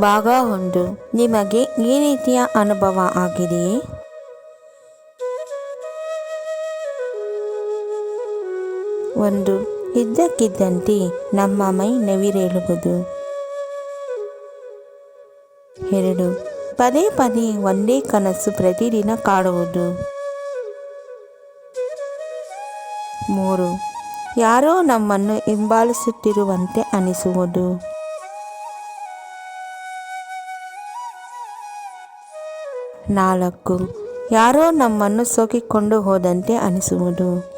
ಭಾಗ ಒಂದು ನಿಮಗೆ ಈ ರೀತಿಯ ಅನುಭವ ಆಗಿದೆಯೇ? ಒಂದು. ಇದ್ದಕ್ಕಿದ್ದಂತೆ ನಮ್ಮ ಮೈ ನವಿರೇಳುವುದು. ಎರಡು. ಪದೇ ಪದೇ ಒಂದೇ ಕನಸು ಪ್ರತಿದಿನ ಕಾಡುವುದು. ಮೂರು. ಯಾರೋ ನಮ್ಮನ್ನು ಹಿಂಬಾಲಿಸುತ್ತಿರುವಂತೆ ಅನಿಸುವುದು. ನಾಲ್ಕು. ಯಾರೋ ನಮ್ಮನ್ನು ಸೋಕಿಕೊಂಡು ಹೋದಂತೆ ಅನಿಸುವುದು.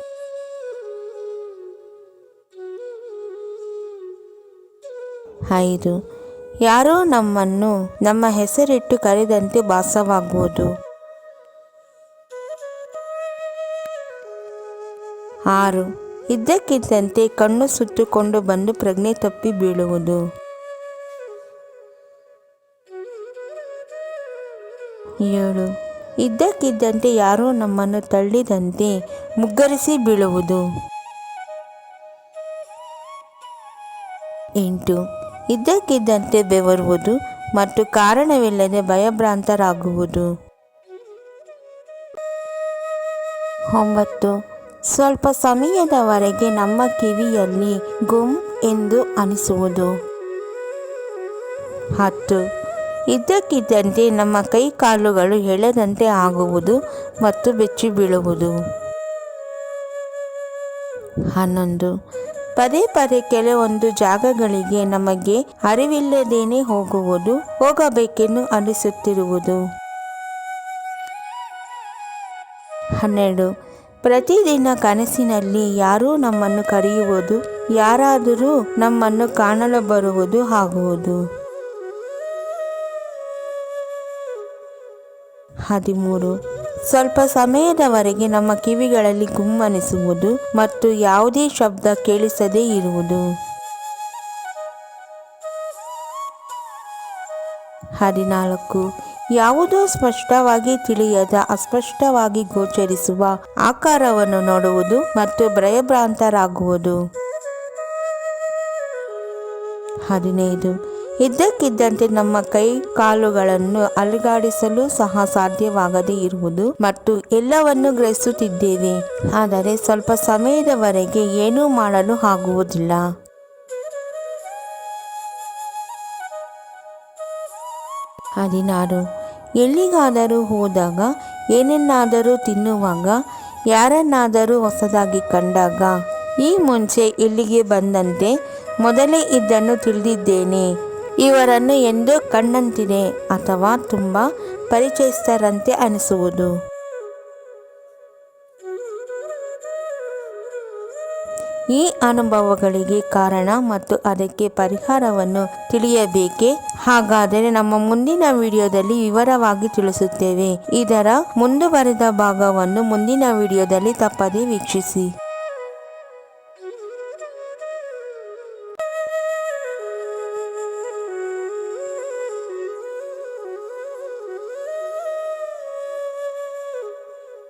ಐದು. ಯಾರೋ ನಮ್ಮನ್ನು ನಮ್ಮ ಹೆಸರಿಟ್ಟು ಕರೆದಂತೆ ಭಾಸವಾಗುವುದು. ಆರು. ಇದ್ದಕ್ಕಿದ್ದಂತೆ ಕಣ್ಣು ಸುತ್ತುಕೊಂಡು ಬಂದು ಪ್ರಜ್ಞೆ ತಪ್ಪಿ ಬೀಳುವುದು. ಏಳು ಇದ್ದಕ್ಕಿದ್ದಂತೆ ಯಾರೋ ನಮ್ಮನ್ನು ತಳ್ಳಿದಂತೆ ಮುಗ್ಗರಿಸಿ ಬೀಳುವುದು. ಎಂಟು. ಇದ್ದಕ್ಕಿದ್ದಂತೆ ಬೆವರುವುದು ಮತ್ತು ಕಾರಣವಿಲ್ಲದೆ ಭಯಭ್ರಾಂತರಾಗುವುದು. ಒಂಬತ್ತು. ಸ್ವಲ್ಪ ಸಮಯದವರೆಗೆ ನಮ್ಮ ಕಿವಿಯಲ್ಲಿ ಗುಮ್ ಎಂದು ಅನಿಸುವುದು. ಹತ್ತು. ಇದ್ದಕ್ಕಿದ್ದಂತೆ ನಮ್ಮ ಕೈ ಕಾಲುಗಳು ಎಳೆದಂತೆ ಆಗುವುದು ಮತ್ತು ಬೆಚ್ಚಿ ಬೀಳುವುದು. ಹನ್ನೊಂದು. ಪದೇ ಪದೇ ಕೆಲವೊಂದು ಜಾಗಗಳಿಗೆ ನಮಗೆ ಅರಿವಿಲ್ಲದೇನೆ ಹೋಗುವುದು, ಹೋಗಬೇಕೆಂದು ಅನಿಸುತ್ತಿರುವುದು. ಹನ್ನೆರಡು. ಪ್ರತಿದಿನ ಕನಸಿನಲ್ಲಿ ಯಾರೂ ನಮ್ಮನ್ನು ಕರೆಯುವುದು, ಯಾರಾದರೂ ನಮ್ಮನ್ನು ಕಾಣಲು ಬರುವುದು ಆಗುವುದು. ಹದಿಮೂರು. ಸ್ವಲ್ಪ ಸಮಯದವರೆಗೆ ನಮ್ಮ ಕಿವಿಗಳಲ್ಲಿ ಗುಮ್ಮನಿಸುವುದು ಮತ್ತು ಯಾವುದೇ ಶಬ್ದ ಕೇಳಿಸದೇ ಇರುವುದು. ಹದಿನಾಲ್ಕು. ಯಾವುದೋ ಸ್ಪಷ್ಟವಾಗಿ ತಿಳಿಯದ, ಅಸ್ಪಷ್ಟವಾಗಿ ಗೋಚರಿಸುವ ಆಕಾರವನ್ನು ನೋಡುವುದು ಮತ್ತು ಭಯಭ್ರಾಂತರಾಗುವುದು. ಹದಿನೈದು. ಇದ್ದಕ್ಕಿದ್ದಂತೆ ನಮ್ಮ ಕೈ ಕಾಲುಗಳನ್ನು ಅಲುಗಾಡಿಸಲು ಸಹ ಸಾಧ್ಯವಾಗದೇ ಇರುವುದು ಮತ್ತು ಎಲ್ಲವನ್ನು ಗ್ರಹಿಸುತ್ತಿದ್ದೇವೆ. ಆದರೆ ಸ್ವಲ್ಪ ಸಮಯದವರೆಗೆ ಏನೂ ಮಾಡಲು ಆಗುವುದಿಲ್ಲ. ಹದಿನಾರು. ಎಲ್ಲಿಗಾದರೂ ಹೋದಾಗ, ಏನನ್ನಾದರೂ ತಿನ್ನುವಾಗ, ಯಾರನ್ನಾದರೂ ಹೊಸದಾಗಿ ಕಂಡಾಗ, ಈ ಮುಂಚೆ ಇಲ್ಲಿಗೆ ಬಂದಂತೆ ಮೊದಲೇ ಇದನ್ನು ತಿಳಿದಿದ್ದೇನೆ. ಇವರನ್ನು ಎಂದು ಕಣ್ಣಂತಿದೆ ಅಥವಾ ತುಂಬ ಪರಿಚಯಿಸ್ತರಂತೆ ಅನಿಸುವುದು. ಈ ಅನುಭವಗಳಿಗೆ ಕಾರಣ ಮತ್ತು ಅದಕ್ಕೆ ಪರಿಹಾರವನ್ನು ತಿಳಿಯಬೇಕೆ? ಹಾಗಾದರೆ ನಮ್ಮ ಮುಂದಿನ ವಿಡಿಯೋದಲ್ಲಿ ವಿವರವಾಗಿ ತಿಳಿಸುತ್ತೇವೆ. ಇದರ ಮುಂದುವರೆದ ಭಾಗವನ್ನು ಮುಂದಿನ ವಿಡಿಯೋದಲ್ಲಿ ತಪ್ಪದೇ ವೀಕ್ಷಿಸಿ.